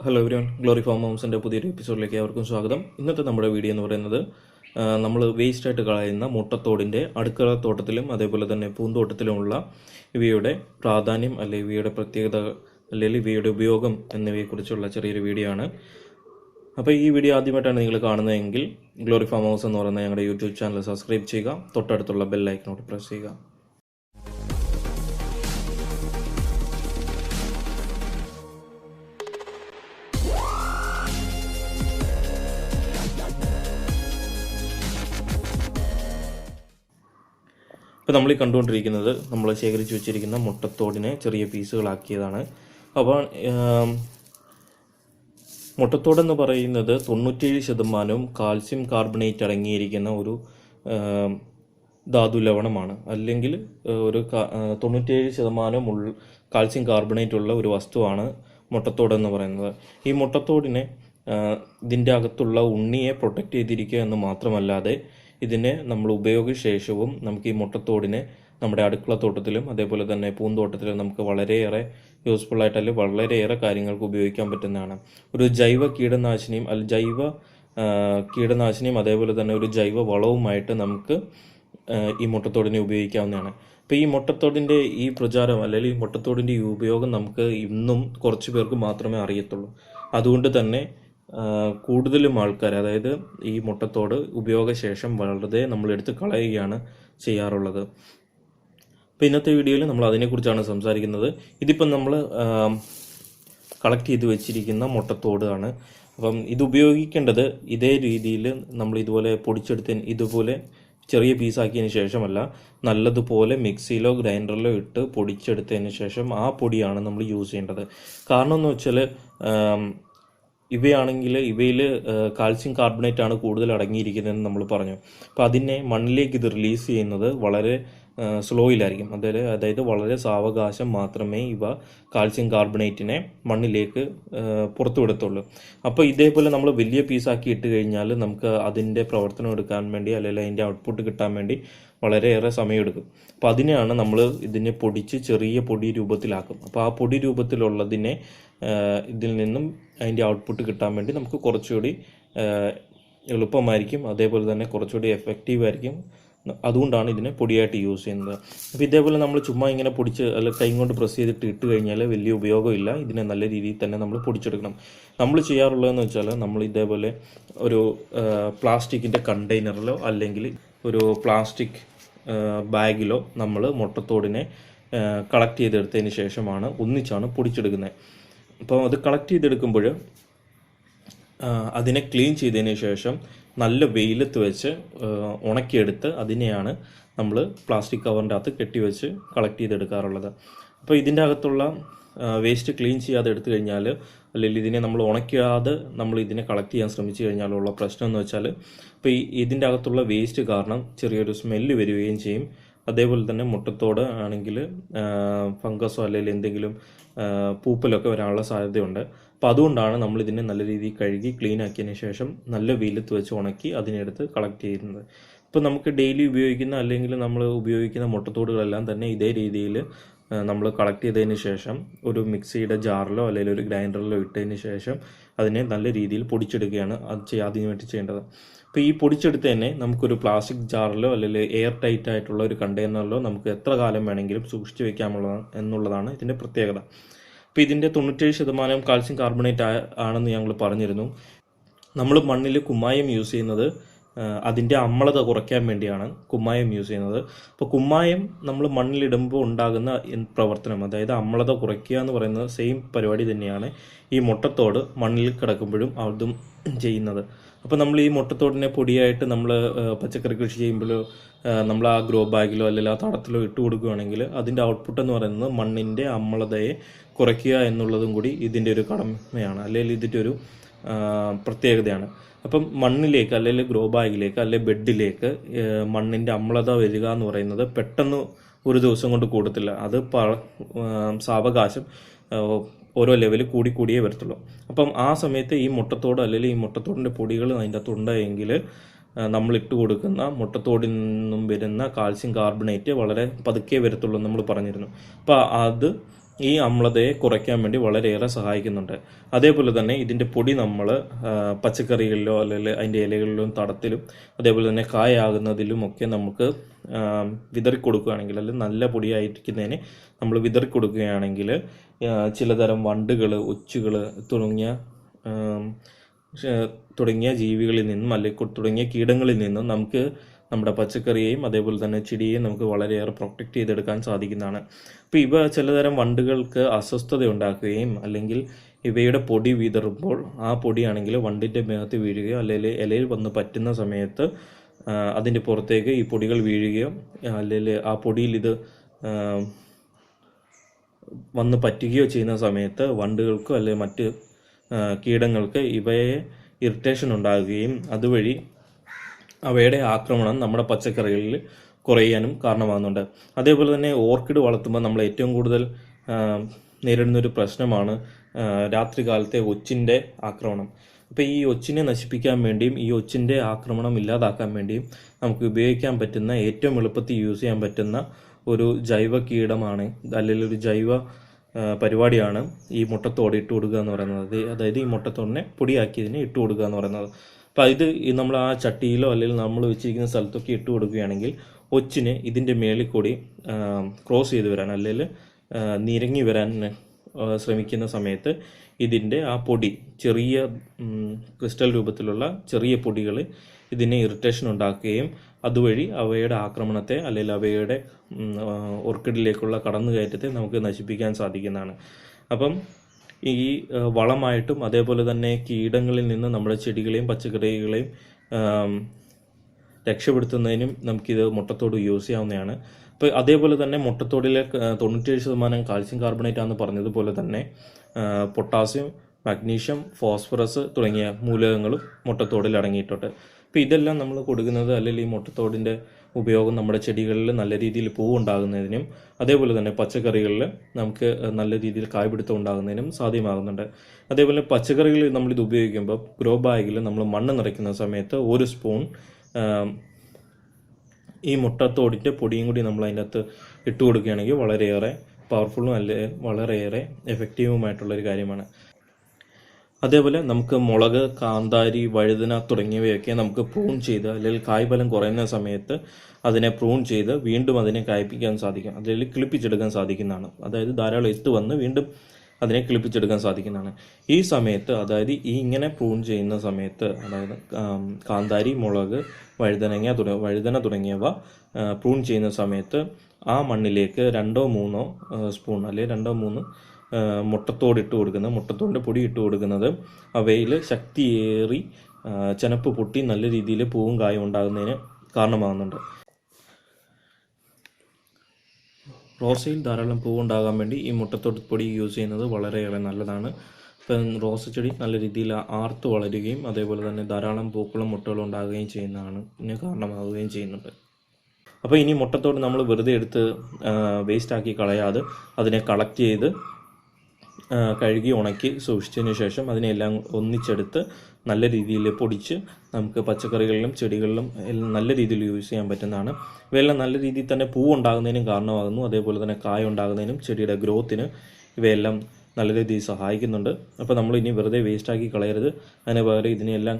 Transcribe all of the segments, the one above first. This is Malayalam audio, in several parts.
ഹലോ എവരിവൺ ഗ്ലോറി ഫാം ഹൗസിന്റെ പുതിയൊരു എപ്പിസോഡിലേക്ക് അവർക്കും സ്വാഗതം. ഇന്നത്തെ നമ്മുടെ വീഡിയോ എന്ന് പറയുന്നത് നമ്മൾ വേസ്റ്റ് ആയിട്ട് കളയുന്ന മുട്ടത്തോടിന്റെ അടുക്കള തോട്ടത്തിലും അതേപോലെ തന്നെ പൂന്തോട്ടത്തിലുമുള്ള ഇവയുടെ പ്രാധാന്യം അല്ലെങ്കിൽ ഇവയുടെ പ്രത്യേകത അല്ലെങ്കിൽ ഇവയുടെ ഉപയോഗം എന്നിവയെക്കുറിച്ചുള്ള ചെറിയൊരു വീഡിയോ ആണ്. അപ്പോൾ ഈ വീഡിയോ ആദ്യമായിട്ടാണ് നിങ്ങൾ കാണുന്നതെങ്കിൽ ഗ്ലോറി ഫാം ഹൗസ് എന്ന് പറയുന്ന ഞങ്ങളുടെ യൂട്യൂബ് ചാനൽ സബ്സ്ക്രൈബ് ചെയ്യുക. തൊട്ടടുത്തുള്ള ബെൽ ഐക്കനോട് പ്രസ് ചെയ്യുക. ഇപ്പോൾ നമ്മൾ ഈ കണ്ടുകൊണ്ടിരിക്കുന്നത് നമ്മൾ ശേഖരിച്ച് വെച്ചിരിക്കുന്ന മുട്ടത്തോടിനെ ചെറിയ പീസുകളാക്കിയതാണ്. അപ്പോൾ മുട്ടത്തോടെന്ന് പറയുന്നത് തൊണ്ണൂറ്റേഴ് ശതമാനവും കാൽസ്യം കാർബണേറ്റ് അടങ്ങിയിരിക്കുന്ന ഒരു ധാതു ലവണമാണ്. അല്ലെങ്കിൽ ഒരു തൊണ്ണൂറ്റേഴ് ശതമാനം ഉൾ കാൽസ്യം കാർബണേറ്റ് ഉള്ള ഒരു വസ്തുവാണ് മുട്ടത്തോട് എന്ന് പറയുന്നത്. ഈ മുട്ടത്തോടിനെ ഇതിന്റെ അകത്തുള്ള ഉണ്ണിയെ പ്രൊട്ടക്റ്റ് ചെയ്തിരിക്കുക എന്ന് മാത്രമല്ലാതെ ഇതിനെ നമ്മൾ ഉപയോഗശേഷവും നമുക്ക് ഈ മുട്ടത്തോടിനെ നമ്മുടെ അടുക്കള തോട്ടത്തിലും അതേപോലെ തന്നെ പൂന്തോട്ടത്തിലും നമുക്ക് വളരെയേറെ യൂസ്ഫുൾ ആയിട്ട് അല്ലെങ്കിൽ വളരെയേറെ കാര്യങ്ങൾക്ക് ഉപയോഗിക്കാൻ പറ്റുന്നതാണ്. ഒരു ജൈവ കീടനാശിനിയും അല്ല ജൈവ കീടനാശിനിയും അതേപോലെ തന്നെ ഒരു ജൈവ വളവുമായിട്ട് നമുക്ക് ഈ മുട്ടത്തോടിനെ ഉപയോഗിക്കാവുന്നതാണ്. അപ്പോൾ ഈ മുട്ടത്തോടിന്റെ ഈ പ്രചാരം അല്ലെങ്കിൽ ഈ മുട്ടത്തോടിന്റെ ഈ ഉപയോഗം നമുക്ക് ഇന്നും കുറച്ച് പേർക്ക് മാത്രമേ അറിയത്തുള്ളൂ. അതുകൊണ്ട് തന്നെ കൂടുതലും ആൾക്കാർ അതായത് ഈ മുട്ടത്തോട് ഉപയോഗശേഷം വളരെ നമ്മൾ എടുത്ത് കളയുകയാണ് ചെയ്യാറുള്ളത്. അപ്പോൾ ഇന്നത്തെ വീഡിയോയിൽ നമ്മൾ അതിനെക്കുറിച്ചാണ് സംസാരിക്കുന്നത്. ഇതിപ്പം നമ്മൾ കളക്ട് ചെയ്ത് വെച്ചിരിക്കുന്ന മുട്ടത്തോട് ആണ് അപ്പം ഇത് ഉപയോഗിക്കേണ്ടത് ഇതേ രീതിയിൽ നമ്മൾ ഇതുപോലെ പൊടിച്ചെടുത്ത ഇതുപോലെ ചെറിയ പീസാക്കിയതിന് ശേഷമല്ല നല്ലതുപോലെ മിക്സിയിലോ ഗ്രൈൻഡറിലോ ഇട്ട് പൊടിച്ചെടുത്തതിന് ശേഷം ആ പൊടിയാണ് നമ്മൾ യൂസ് ചെയ്യേണ്ടത്. കാരണം എന്ന് വെച്ചാൽ ഇവയാണെങ്കിൽ ഇവയിൽ കാൽസ്യം കാർബണേറ്റ് ആണ് കൂടുതൽ അടങ്ങിയിരിക്കുന്നതെന്ന് നമ്മൾ പറഞ്ഞു. അപ്പോൾ അതിനെ മണ്ണിലേക്ക് ഇത് റിലീസ് ചെയ്യുന്നത് വളരെ സ്ലോയിലായിരിക്കും അതായത് അതായത് വളരെ സാവകാശം മാത്രമേ ഇവ കാൽസ്യം കാർബണേറ്റിനെ മണ്ണിലേക്ക് പുറത്തുവിടത്തുള്ളൂ. അപ്പോൾ ഇതേപോലെ നമ്മൾ വലിയ പീസാക്കി ഇട്ട് കഴിഞ്ഞാൽ നമുക്ക് അതിന്റെ പ്രവർത്തനം എടുക്കാൻ വേണ്ടി അല്ലെങ്കിൽ അതിന്റെ ഔട്ട്പുട്ട് കിട്ടാൻ വേണ്ടി വളരെയേറെ സമയമെടുക്കും. അപ്പോൾ അതിനെയാണ് നമ്മൾ ഇതിനെ പൊടിച്ച് ചെറിയ പൊടി രൂപത്തിലാക്കും. അപ്പോൾ ആ പൊടി രൂപത്തിലുള്ളതിനെ ഇതിൽ നിന്നും അതിന്റെ ഔട്ട്പുട്ട് കിട്ടാൻ വേണ്ടി നമുക്ക് കുറച്ചുകൂടി എളുപ്പമായിരിക്കും. അതേപോലെ തന്നെ കുറച്ചുകൂടി എഫക്റ്റീവ് ആയിരിക്കും. അതുകൊണ്ടാണ് ഇതിനെ പൊടിയായിട്ട് യൂസ് ചെയ്യുന്നത്. അപ്പോൾ ഇതേപോലെ നമ്മൾ ചുമ്മാ ഇങ്ങനെ പൊടിച്ച് അല്ല കൈ കൊണ്ട് പ്രസ് ചെയ്തിട്ട് ഇട്ട് കഴിഞ്ഞാൽ വലിയ ഉപയോഗമില്ല. ഇതിനെ നല്ല രീതിയിൽ തന്നെ നമ്മൾ പൊടിച്ചെടുക്കണം. നമ്മൾ ചെയ്യാറുള്ളതെന്ന് വെച്ചാൽ നമ്മൾ ഇതേപോലെ ഒരു പ്ലാസ്റ്റിക്കിന്റെ കണ്ടെയ്നറിലോ അല്ലെങ്കിൽ ഒരു പ്ലാസ്റ്റിക് ബാഗിലോ നമ്മൾ മുട്ടത്തോടിനെ കളക്ട് ചെയ്തെടുത്തതിന് ശേഷമാണ് ഒന്നിച്ചാണ് പൊടിച്ചെടുക്കുന്നത്. അപ്പോൾ അത് കളക്ട് ചെയ്തെടുക്കുമ്പോൾ അതിനെ ക്ലീൻ ചെയ്തതിന് ശേഷം നല്ല വെയിലത്ത് വെച്ച് ഉണക്കിയെടുത്ത് അതിനെയാണ് നമ്മൾ പ്ലാസ്റ്റിക് കവറിന്റെ അകത്ത് കെട്ടിവെച്ച് കളക്ട് ചെയ്തെടുക്കാറുള്ളത്. അപ്പോൾ ഇതിന്റെ അകത്തുള്ള വേസ്റ്റ് ക്ലീൻ ചെയ്യാതെ എടുത്തു കഴിഞ്ഞാൽ അല്ലെങ്കിൽ ഇതിനെ നമ്മൾ ഉണക്കാതെ നമ്മൾ ഇതിനെ കളക്ട് ചെയ്യാൻ ശ്രമിച്ചു കഴിഞ്ഞാലുള്ള പ്രശ്നം എന്ന് വെച്ചാൽ ഇപ്പോൾ ഈ ഇതിന്റെ അകത്തുള്ള വേസ്റ്റ് കാരണം ചെറിയൊരു സ്മെല്ല് വരികയും ചെയ്യും. അതേപോലെ തന്നെ മുട്ടത്തോട് ആണെങ്കിൽ ഫംഗസോ അല്ലെങ്കിൽ എന്തെങ്കിലും പൂപ്പലൊക്കെ വരാനുള്ള സാധ്യതയുണ്ട്. അപ്പോൾ അതുകൊണ്ടാണ് നമ്മൾ ഇതിനെ നല്ല രീതിയിൽ കഴുകി ക്ലീൻ ആക്കിയതിന് ശേഷം നല്ല വെയിലത്ത് വെച്ച് ഉണക്കി അതിനെടുത്ത് കളക്ട് ചെയ്യുന്നത്. ഇപ്പോൾ നമുക്ക് ഡെയിലി ഉപയോഗിക്കുന്ന അല്ലെങ്കിൽ നമ്മൾ ഉപയോഗിക്കുന്ന മുട്ടത്തോടുകളെല്ലാം തന്നെ ഇതേ രീതിയിൽ നമ്മൾ കളക്ട് ചെയ്തതിന് ശേഷം ഒരു മിക്സിയുടെ ജാറിലോ അല്ലെങ്കിൽ ഒരു ഗ്രൈൻഡറിലോ ഇട്ടതിന് ശേഷം അതിനെ നല്ല രീതിയിൽ പൊടിച്ചെടുക്കുകയാണ് അത് ചെയ്യാൻ വേണ്ടി ചെയ്യേണ്ടത്. അപ്പോൾ ഈ പൊടിച്ചെടുത്ത് തന്നെ നമുക്കൊരു പ്ലാസ്റ്റിക് ജാറിലോ അല്ലെങ്കിൽ എയർ ടൈറ്റ് ആയിട്ടുള്ള ഒരു കണ്ടെയ്നറിലോ നമുക്ക് എത്ര കാലം വേണമെങ്കിലും സൂക്ഷിച്ച് വെക്കാമുള്ള എന്നുള്ളതാണ് ഇതിന്റെ പ്രത്യേകത. അപ്പോൾ ഇതിന്റെ തൊണ്ണൂറ്റേഴ് ശതമാനം കാൽസ്യം കാർബണേറ്റ് ആണെന്ന് ഞങ്ങൾ പറഞ്ഞിരുന്നു. നമ്മൾ മണ്ണിൽ കുമ്മായം യൂസ് ചെയ്യുന്നത് അതിന്റെ അമ്ലത കുറയ്ക്കാൻ വേണ്ടിയാണ് കുമ്മായം യൂസ് ചെയ്യുന്നത്. അപ്പോൾ കുമ്മായം നമ്മൾ മണ്ണിലിടുമ്പോൾ ഉണ്ടാകുന്ന പ്രവർത്തനം അതായത് അമ്ലത കുറയ്ക്കുക എന്ന് പറയുന്നത് സെയിം പരിപാടി തന്നെയാണ് ഈ മുട്ടത്തോട് മണ്ണിൽ കിടക്കുമ്പോഴും അതും ചെയ്യുന്നത്. അപ്പോൾ നമ്മൾ ഈ മുട്ടത്തോടിനെ പൊടിയായിട്ട് നമ്മൾ പച്ചക്കറി കൃഷി ചെയ്യുമ്പോഴോ നമ്മൾ ആ ഗ്രോ ബാഗിലോ അല്ലെങ്കിൽ ആ തടത്തിലോ ഇട്ട് കൊടുക്കുകയാണെങ്കിൽ അതിന്റെ ഔട്ട്പുട്ട് എന്ന് പറയുന്നത് മണ്ണിന്റെ അമ്ലതയെ കുറയ്ക്കുക എന്നുള്ളതും കൂടി ഇതിന്റെ ഒരു കടമയാണ്. അല്ലെങ്കിൽ ഇതിന്റെ ഒരു പ്രത്യേകതയാണ്. അപ്പം മണ്ണിലേക്ക് അല്ലെങ്കിൽ ഗ്രോ ബാഗിലേക്ക് അല്ലെങ്കിൽ ബെഡിലേക്ക് മണ്ണിന്റെ അമ്ലത വരിക എന്ന് പറയുന്നത് പെട്ടെന്ന് ഒരു ദിവസം കൊണ്ട് കൂടത്തില്ല. അത് പ സാവകാശം ഓരോ ലെവൽ കൂടി കൂടിയേ വരത്തുള്ളൂ. അപ്പം ആ സമയത്ത് ഈ മുട്ടത്തോട് അല്ലെങ്കിൽ ഈ മുട്ടത്തോടിന്റെ പൊടികൾ അതിന്റെ അകത്തുണ്ടെങ്കിൽ നമ്മൾ ഇട്ട് കൊടുക്കുന്ന മുട്ടത്തോടിൽ നിന്നും വരുന്ന കാൽസ്യം കാർബണേറ്റ് വളരെ പതുക്കെ വരത്തുള്ളൂ നമ്മൾ പറഞ്ഞിരുന്നു. അപ്പോൾ അത് ഈ അമ്ലതയെ കുറയ്ക്കാൻ വേണ്ടി വളരെയേറെ സഹായിക്കുന്നുണ്ട്. അതേപോലെ തന്നെ ഇതിന്റെ പൊടി നമ്മൾ പച്ചക്കറികളിലോ അല്ലെങ്കിൽ അതിന്റെ ഇലകളിലും തടത്തിലും അതേപോലെ തന്നെ കായാകുന്നതിലും ഒക്കെ നമുക്ക് വിതറി കൊടുക്കുകയാണെങ്കിൽ അല്ലെങ്കിൽ നല്ല പൊടിയായിരിക്കുന്നതിന് നമ്മൾ വിതറി കൊടുക്കുകയാണെങ്കിൽ ചിലതരം വണ്ടുകൾ ഒച്ചുകൾ തുടങ്ങിയ തുടങ്ങിയ ജീവികളിൽ നിന്നും അല്ലെങ്കിൽ തുടങ്ങിയ കീടങ്ങളിൽ നിന്നും നമുക്ക് നമ്മുടെ പച്ചക്കറിയെയും അതേപോലെ തന്നെ ചെടിയെയും നമുക്ക് വളരെയേറെ പ്രൊട്ടക്റ്റ് ചെയ്തെടുക്കാൻ സാധിക്കുന്നതാണ്. അപ്പോൾ ഇവ ചിലതരം വണ്ടുകൾക്ക് അസ്വസ്ഥത ഉണ്ടാക്കുകയും അല്ലെങ്കിൽ ഇവയുടെ പൊടി വിതറുമ്പോൾ ആ പൊടിയാണെങ്കിൽ വണ്ടിന്റെ മേകത്ത് വീഴുകയോ അല്ലെങ്കിൽ ഇലയിൽ വന്ന് പറ്റുന്ന സമയത്ത് അതിന്റെ പുറത്തേക്ക് ഈ പൊടികൾ വീഴുകയോ അല്ലെങ്കിൽ ആ പൊടിയിൽ ഇത് വന്ന് പറ്റുകയോ ചെയ്യുന്ന സമയത്ത് വണ്ടുകൾക്കോ അല്ലെങ്കിൽ മറ്റ് കീടങ്ങൾക്ക് ഇവയെ ഇറിറ്റേഷൻ ഉണ്ടാകുകയും അതുവഴി അവയുടെ ആക്രമണം നമ്മുടെ പച്ചക്കറികളിൽ കുറയാനും കാരണമാകുന്നുണ്ട്. അതേപോലെ തന്നെ ഓർക്കിഡ് വളർത്തുമ്പോൾ നമ്മൾ ഏറ്റവും കൂടുതൽ നേരിടുന്ന നേരിടുന്നൊരു പ്രശ്നമാണ് രാത്രി രാത്രികാലത്തെ ഒച്ചിന്റെ ആക്രമണം. അപ്പോൾ ഈ ഒച്ചിനെ നശിപ്പിക്കാൻ വേണ്ടിയും ഈ ഒച്ചിന്റെ ആക്രമണം ഇല്ലാതാക്കാൻ വേണ്ടിയും നമുക്ക് ഉപയോഗിക്കാൻ പറ്റുന്ന ഏറ്റവും എളുപ്പത്തിൽ യൂസ് ചെയ്യാൻ പറ്റുന്ന ഒരു ജൈവ കീടമാണ് അല്ലെങ്കിൽ ഒരു ജൈവ പരിപാടിയാണ് ഈ മുട്ടത്തോട് ഇട്ട് കൊടുക്കുക എന്ന് പറയുന്നത്. അതായത് ഈ മുട്ടത്തോടിനെ പൊടിയാക്കിയതിനെ ഇട്ട് കൊടുക്കുക എന്ന് പറയുന്നത്. അപ്പോൾ ഇത് നമ്മൾ ആ ചട്ടിയിലോ അല്ലെങ്കിൽ നമ്മൾ വെച്ചിരിക്കുന്ന സ്ഥലത്തൊക്കെ ഇട്ട് കൊടുക്കുകയാണെങ്കിൽ ഒച്ചിന് ഇതിന്റെ മേളിൽ കൂടി ക്രോസ് ചെയ്ത് വരാൻ അല്ലെങ്കിൽ നിരങ്ങി വരാൻ ശ്രമിക്കുന്ന സമയത്ത് ഇതിന്റെ ആ പൊടി ചെറിയ ക്രിസ്റ്റൽ രൂപത്തിലുള്ള ചെറിയ പൊടികൾ ഇതിനെ ഇറിറ്റേഷൻ ഉണ്ടാക്കുകയും അതുവഴി അവയുടെ ആക്രമണത്തെ അല്ലെങ്കിൽ അവയുടെ ഓർക്കിഡിലേക്കുള്ള കടന്നുകയറ്റത്തെ നമുക്ക് നശിപ്പിക്കാൻ സാധിക്കുന്നതാണ്. അപ്പം ഈ വളമായിട്ടും അതേപോലെ തന്നെ കീടങ്ങളിൽ നിന്ന് നമ്മുടെ ചെടികളെയും പച്ചക്കറികളെയും രക്ഷപ്പെടുത്തുന്നതിനും നമുക്കിത് മുട്ടത്തോട് യൂസ് ചെയ്യാവുന്നതാണ്. അപ്പോൾ അതേപോലെ തന്നെ മുട്ടത്തോടിലെ തൊണ്ണൂറ്റേഴ് ശതമാനം കാൽസ്യം കാർബണേറ്റ് ആണെന്ന് പറഞ്ഞതുപോലെ തന്നെ പൊട്ടാസ്യം മഗ്നീഷ്യം ഫോസ്ഫറസ് തുടങ്ങിയ മൂലകങ്ങളും മുട്ടത്തോടിൽ അടങ്ങിയിട്ടുണ്ട്. അപ്പോൾ ഇതെല്ലാം നമ്മൾ കൊടുക്കുന്നത് അല്ലെങ്കിൽ ഈ മുട്ടത്തോടിന്റെ ഉപയോഗം നമ്മുടെ ചെടികളിൽ നല്ല രീതിയിൽ പൂവുണ്ടാകുന്നതിനും അതേപോലെ തന്നെ പച്ചക്കറികളിൽ നമുക്ക് നല്ല രീതിയിൽ കായ്പിടുത്തം ഉണ്ടാകുന്നതിനും സാധ്യമാകുന്നുണ്ട്. അതേപോലെ പച്ചക്കറികളിൽ നമ്മളിത് ഉപയോഗിക്കുമ്പോൾ ഗ്രോ ബാഗിൽ നമ്മൾ മണ്ണ് നിറയ്ക്കുന്ന സമയത്ത് ഒരു സ്പൂൺ ഈ മുട്ടത്തോടിന്റെ പൊടിയും കൂടി നമ്മൾ അതിനകത്ത് ഇട്ട് കൊടുക്കുകയാണെങ്കിൽ വളരെയേറെ പവർഫുള്ളും അല്ലെ വളരെയേറെ എഫക്റ്റീവുമായിട്ടുള്ളൊരു കാര്യമാണ്. അതേപോലെ നമുക്ക് മുളക് കാന്താരി വഴുതന തുടങ്ങിയവയൊക്കെ നമുക്ക് പ്രൂൺ ചെയ്ത് അല്ലെങ്കിൽ കായ്ഫലം കുറയുന്ന സമയത്ത് അതിനെ പ്രൂൺ ചെയ്ത് വീണ്ടും അതിനെ കായ്പ്പിക്കാൻ സാധിക്കും. അല്ലെങ്കിൽ കിളിപ്പിച്ചെടുക്കാൻ സാധിക്കുന്നതാണ്. അതായത് ധാരാളം എത്ത് വന്ന് വീണ്ടും അതിനെ കിളിപ്പിച്ചെടുക്കാൻ സാധിക്കുന്നതാണ്. ഈ സമയത്ത് അതായത് ഈ ഇങ്ങനെ പ്രൂൺ ചെയ്യുന്ന സമയത്ത് അതായത് കാന്താരി മുളക് വഴുതനങ്ങ തുട വഴുതന തുടങ്ങിയവ പ്രൂൺ ചെയ്യുന്ന സമയത്ത് ആ മണ്ണിലേക്ക് രണ്ടോ മൂന്നോ സ്പൂൺ അല്ലെങ്കിൽ രണ്ടോ മൂന്ന് മുട്ടത്തോട് ഇട്ട് കൊടുക്കുന്നത് മുട്ടത്തോടിന്റെ പൊടി ഇട്ട് കൊടുക്കുന്നത്. അവയിൽ ശക്തിയേറി ചനപ്പ് പൊട്ടി നല്ല രീതിയിൽ പൂവും കായും ഉണ്ടാകുന്നതിന് കാരണമാകുന്നുണ്ട്. റോസയിൽ ധാരാളം പൂവുണ്ടാകാൻ വേണ്ടി ഈ മുട്ടത്തോട് പൊടി യൂസ് ചെയ്യുന്നത് വളരെയേറെ നല്ലതാണ്. ഇപ്പം റോസ ചെടി നല്ല രീതിയിൽ ആർത്ത് വളരുകയും അതേപോലെ തന്നെ ധാരാളം പൂക്കളും മുട്ടകളും ഉണ്ടാകുകയും ചെയ്യുന്നതാണ്. ഇതിന് കാരണമാവുകയും ചെയ്യുന്നുണ്ട്. അപ്പോൾ ഇനി മുട്ടത്തോട് നമ്മൾ വെറുതെ എടുത്ത് വേസ്റ്റാക്കി കളയാതെ അതിനെ കളക്ട് ചെയ്ത് കഴുകി ഉണക്കി സൂക്ഷിച്ചതിന് ശേഷം അതിനെല്ലാം ഒന്നിച്ചെടുത്ത് നല്ല രീതിയിൽ പൊടിച്ച് നമുക്ക് പച്ചക്കറികളിലും ചെടികളിലും നല്ല രീതിയിൽ യൂസ് ചെയ്യാൻ പറ്റുന്നതാണ്. ഇവയെല്ലാം നല്ല രീതിയിൽ തന്നെ പൂ ഉണ്ടാകുന്നതിനും കാരണമാകുന്നു. അതേപോലെ തന്നെ കായ ഉണ്ടാകുന്നതിനും ചെടിയുടെ ഗ്രോത്തിന് ഇവയെല്ലാം നല്ല രീതിയിൽ സഹായിക്കുന്നുണ്ട്. അപ്പോൾ നമ്മൾ ഇനി വെറുതെ വേസ്റ്റാക്കി കളയരുത്. അതിന് പകരം ഇതിനെല്ലാം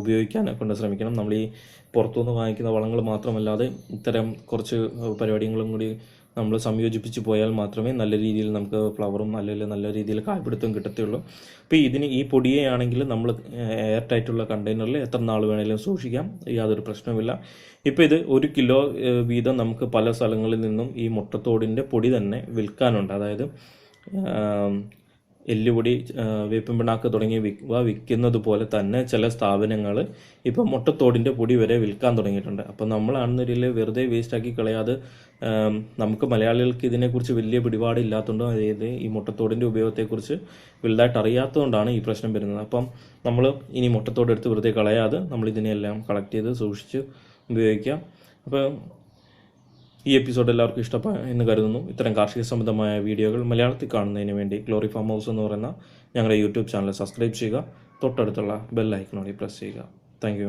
ഉപയോഗിക്കാൻ കൊണ്ട് ശ്രമിക്കണം. നമ്മൾ ഈ പുറത്തുനിന്ന് വാങ്ങിക്കുന്ന വളങ്ങൾ മാത്രമല്ലാതെ ഇത്തരം കുറച്ച് പരിപാടികളും കൂടി നമ്മൾ സംയോജിപ്പിച്ച് പോയാൽ മാത്രമേ നല്ല രീതിയിൽ നമുക്ക് ഫ്ലവറും അല്ലെങ്കിൽ നല്ല രീതിയിൽ കായ്പിടുത്തവും കിട്ടത്തുള്ളൂ. അപ്പോൾ ഇതിന് ഈ പൊടിയെ ആണെങ്കിൽ നമ്മൾ എയർ ടൈറ്റുള്ള കണ്ടെയ്നറിൽ എത്ര നാൾ വേണേലും സൂക്ഷിക്കാം. യാതൊരു പ്രശ്നവുമില്ല. ഇപ്പോൾ ഇത് ഒരു കിലോ വീതം നമുക്ക് പല സ്ഥലങ്ങളിൽ നിന്നും ഈ മുട്ടത്തോടിന്റെ പൊടി തന്നെ വിൽക്കാനുണ്ട്. അതായത് എല്ലുപൊടി വേപ്പിൻ പിണ്ണാക്ക് തുടങ്ങി വിൽക്കുക വിൽക്കുന്നത് പോലെ തന്നെ ചില സ്ഥാപനങ്ങൾ ഇപ്പം മുട്ടത്തോടിന്റെ പൊടി വരെ വിൽക്കാൻ തുടങ്ങിയിട്ടുണ്ട്. അപ്പം നമ്മളാണെന്നൊരിൽ വെറുതെ വേസ്റ്റാക്കി കളയാതെ നമുക്ക് മലയാളികൾക്ക് ഇതിനെക്കുറിച്ച് വലിയ പിടിപാടില്ലാത്തതുകൊണ്ടും അതായത് ഈ മുട്ടത്തോടിന്റെ ഉപയോഗത്തെക്കുറിച്ച് വലുതായിട്ട് അറിയാത്തതുകൊണ്ടാണ് ഈ പ്രശ്നം വരുന്നത്. അപ്പം നമ്മൾ ഇനി മുട്ടത്തോട് എടുത്ത് വെറുതെ കളയാതെ നമ്മൾ ഇതിനെല്ലാം കളക്ട് ചെയ്ത് സൂക്ഷിച്ച് ഉപയോഗിക്കാം. അപ്പോൾ ഈ എപ്പിസോഡ് എല്ലാവർക്കും ഇഷ്ടപ്പെട്ടു എന്ന് കരുതുന്നു. ഇത്തരം കാർഷിക സംബന്ധമായ വീഡിയോകൾ മലയാളത്തിൽ കാണുന്നതിന് വേണ്ടി ഗ്ലോറി ഫാം ഹൗസ് എന്ന് പറയുന്ന ഞങ്ങളുടെ യൂട്യൂബ് ചാനൽ സബ്സ്ക്രൈബ് ചെയ്യുക. തൊട്ടടുത്തുള്ള ബെൽ ഐക്കണോടി പ്രസ് ചെയ്യുക. താങ്ക്